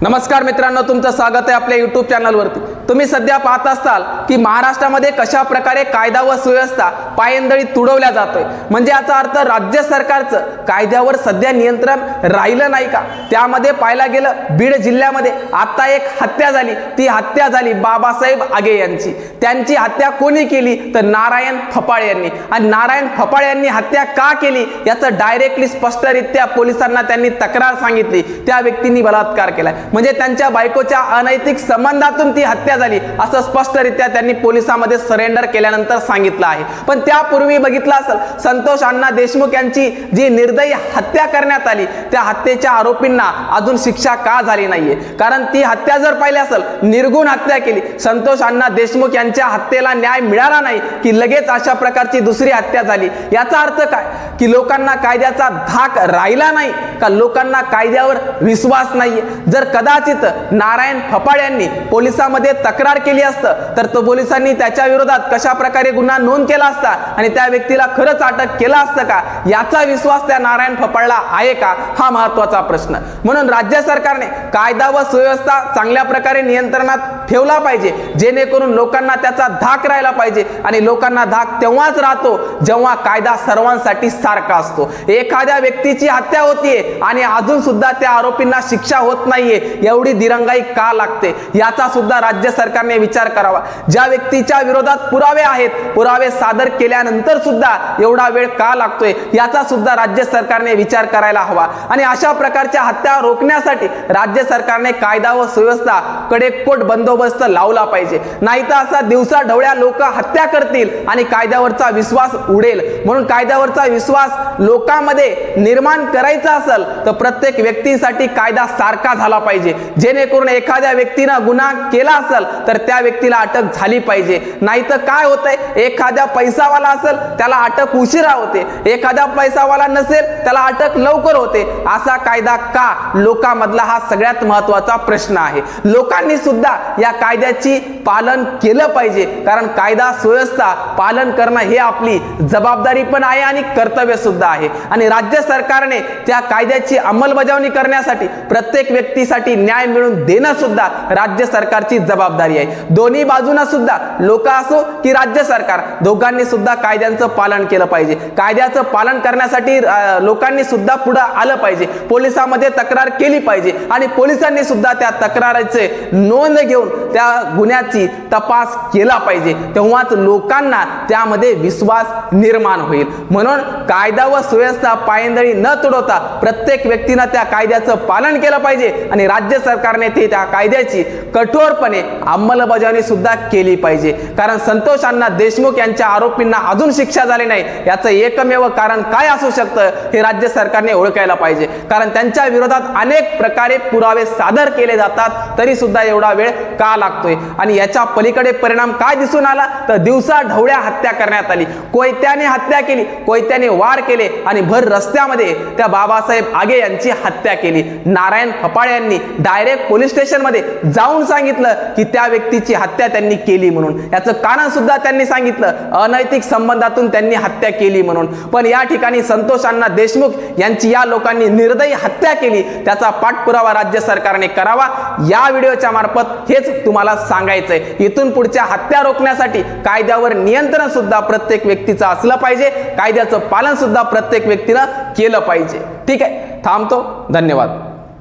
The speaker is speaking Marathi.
नमस्कार मित्रांनो तुमचं स्वागत आहे आपल्या यूट्यूब चॅनलवरती तुम्ही सध्या पाहत असाल की महाराष्ट्रामध्ये कशा प्रकारे कायदा व सुव्यवस्था पायंदळी तुडवल्या जातोय. म्हणजे याचा अर्थ राज्य सरकारचं कायद्यावर सध्या नियंत्रण राहिलं नाही का? त्यामध्ये पाहायला गेलं बीड जिल्ह्यामध्ये आता एक हत्या झाली. ती हत्या झाली बाबासाहेब आगे यांची. त्यांची हत्या कोणी केली? तर नारायण फपाळे यांनी. आणि नारायण फपाळे यांनी हत्या का केली? याचं डायरेक्टली स्पष्टरित्या पोलिसांना त्यांनी तक्रार सांगितली. त्या व्यक्तींनी बलात्कार केलाय. म्हणजे त्यांच्या बायकोच्या अनैतिक संबंधातून ती हत्या झाली असं स्पष्टरित्या त्यांनी पोलिसांमध्ये सरेंडर केल्यानंतर सांगितलं आहे. पण त्यापूर्वी बघितलं असेल संतोष अण्णा देशमुख यांची जी निर्दयी हत्या करण्यात आली त्या हत्येच्या आरोपींना अजून शिक्षा का झाली नाहीये? कारण ती हत्या जर पाहिली असेल निर्गुण हत्या केली संतोष अण्णा देशमुख यांच्या हत्येला न्याय मिळाला नाही की लगेच अशा प्रकारची दुसरी हत्या झाली? याचा अर्थ काय? की लोकांना कायद्याचा धाक राहिला नाही का लोकांना कायद्यावर विश्वास नाहीये? जर कदाचित नारायण फपाड यांनी पोलिसांमध्ये तक्रार केली असतं तर तो पोलिसांनी त्याच्या विरोधात कशा प्रकारे गुन्हा नोंद केला असता आणि त्या व्यक्तीला खरंच अटक केला असतं का याचा विश्वास त्या नारायण फपाळला आहे का हा महत्त्वाचा प्रश्न. म्हणून राज्य सरकारने कायदा व सुव्यवस्था चांगल्या प्रकारे नियंत्रणात ठेवला पाहिजे. जेणेकरून लोकांना त्याचा धाक राहिला पाहिजे. आणि लोकांना धाक तेव्हाच राहतो जेव्हा कायदा सर्वांसाठी सारखा असतो. एखाद्या व्यक्तीची हत्या होतीये आणि अजून सुद्धा त्या आरोपींना शिक्षा होत नाहीये एवढी दिरंगाई का लागते? याचा सुद्धा राज्य सरकारने विचार करावा. ज्या व्यक्तीच्या विरोधात पुरावे आहेत पुरावे सादर केल्यानंतर सुद्धा एवढा वेळ का लागतोय? याचा सुद्धा राज्य सरकारने विचार करायला हवा. आणि अशा प्रकारच्या हत्या रोखण्यासाठी राज्य सरकारने कायदा व सुव्यवस्था कडेकोट बंदोबस्त लावला पाहिजे. नाहीतर असा दिवसा ढवळ्या लोक हत्या करतील आणि कायद्यावरचा विश्वास उडेल. म्हणून कायद्यावरचा विश्वास लोकांमध्ये निर्माण करायचा असेल तर प्रत्येक व्यक्तीसाठी कायदा सारखा झाला पाहिजे. जेणेकरून एखाद्या व्यक्तीनं गुन्हा केला असेल तर त्या व्यक्तीला अटक झाली पाहिजे. नाहीतर काय होतंय? एखाद्या पैसावाला असेल त्याला अटक उशिरा होते. एखादा पैसावाला नसेल त्याला अटक लवकर होते. असा कायदा का लोकांमधला हा सगळ्या सगळ्यात महत्त्वाचा प्रश्न आहे. लोकांनी सुद्धा या कायद्याची पालन केलं पाहिजे. कारण कायदा सुव्यवस्था पालन करणं हे आपली जबाबदारी पण आहे आणि कर्तव्य सुद्धा आहे. आणि राज्य सरकारने त्या कायद्याची अंमलबजावणी करण्यासाठी प्रत्येक व्यक्तीसाठी न्याय मिळवून देणं सुद्धा राज्य सरकारची जबाबदारी आहे. दोन्ही बाजूना सुद्धा लोक असो की राज्य सरकार दोघांनी सुद्धा कायद्यांचं पालन केलं पाहिजे. कायद्याचं पालन करण्यासाठी लोकांनी सुद्धा पुढे आलं पाहिजे. पोलिसांमध्ये तक्रार केली पाहिजे. आणि पोलिसांनी सुद्धा त्या तक्रारीचे नोंद घेऊन त्या गुन्ह्याची तपास केला पाहिजे. तेव्हाच लोकांना त्यामध्ये विश्वास निर्माण होईल. म्हणून कायदा व सुव्यवस्था पायंदळी न तुडवता प्रत्येक व्यक्तीनं त्या कायद्याचं पालन केलं पाहिजे आणि राज्य सरकारने ते त्या कायद्याची कठोरपणे अंमलबजावणी सुद्धा केली पाहिजे. कारण संतोष अण्णा देशमुख यांच्या आरोपींना अजून शिक्षा झाली नाही. याचं एकमेव कारण काय असू शकतं हे राज्य सरकारने ओळखायला पाहिजे. कारण त्यांच्या विरोधात अनेक प्रकारे पुरावे सादर केले जातात तरी सुद्धा एवढा वेळ का लागतोय? आणि याच्या पलीकडे परिणाम काय दिसून आला? तर दिवसा ढवळ्या हत्या करण्यात आली. कोयत्याने हत्या केली कोयत्याने वार केले आणि भर रस्त्यामध्ये त्या बाबासाहेब आगे यांची हत्या केली. नारायण फपाळे यांनी डायरेक्ट पोलीस स्टेशनमध्ये जाऊन सांगितलं की त्या व्यक्तीची हत्या त्यांनी केली म्हणून. याचं कारण सुद्धा त्यांनी सांगितलं. अनैतिक संबंधातून त्यांनी हत्या केली म्हणून. पण या ठिकाणी संतोष अण्णा देशमुख यांची या लोकांनी निर्दयी हत्या केली. त्याचा पाठपुरावा राज्य सरकारने करावा. या व्हिडिओच्या मार्फत हेच तुम्हाला सांगायचंय. इथून पुढच्या हत्या रोखण्यासाठी कायद्यावर नियंत्रण सुद्धा प्रत्येक व्यक्तीचं असलं पाहिजे. कायद्याचं पालन सुद्धा प्रत्येक व्यक्तीनं केलं पाहिजे. ठीक आहे? थांबतो. धन्यवाद.